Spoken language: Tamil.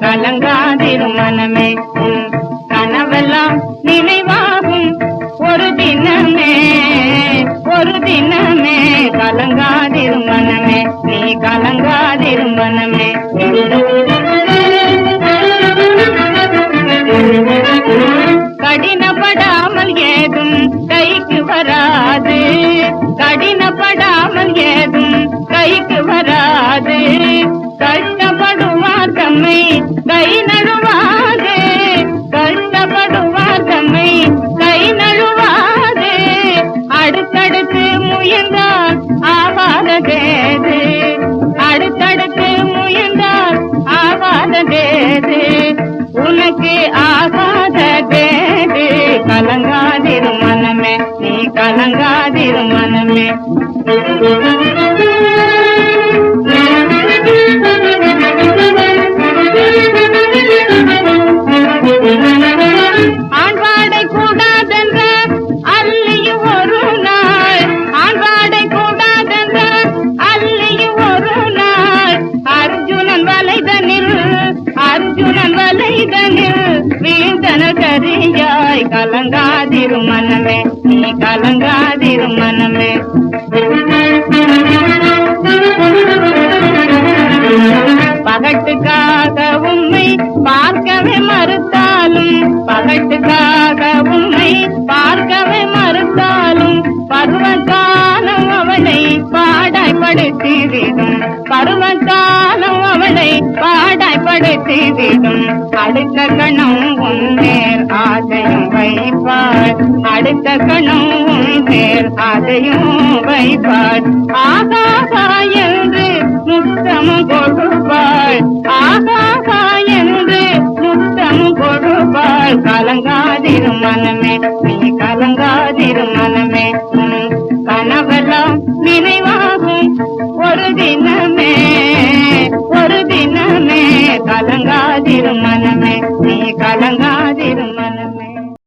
கலங்காதிரு மனமே. உன் கனவெல்லாம் நினைவாகும். ஒரு தினமே ஒரு தினமே கலங்காதிரு மனமே. நீ கலங்காதிரு மனமே. கடினப்படாமல் ஏதும் கைக்கு வராது. கடினப்படாமல் ஏதும் கைக்கு வராது. கஷ்டப்படுவார் தம்மை கலங்காதிரு மனமே நீ கலங்காதிரு மனமே. பகட்டுக்காக உண்மை பார்க்கவே மறுத்தாலும் பகட்டுக்காக உண்மை பார்க்கவே மறுத்தாலும் பருவகாலம் அவளை பாடாய்படுத்திவிடும் பருவகாலம் அவளை பாடாய்படுத்திவிடும் அடுத்த கணம் உன் நேர் ஆசையும் வைப்பார் அடுத்த கணம் Perdóname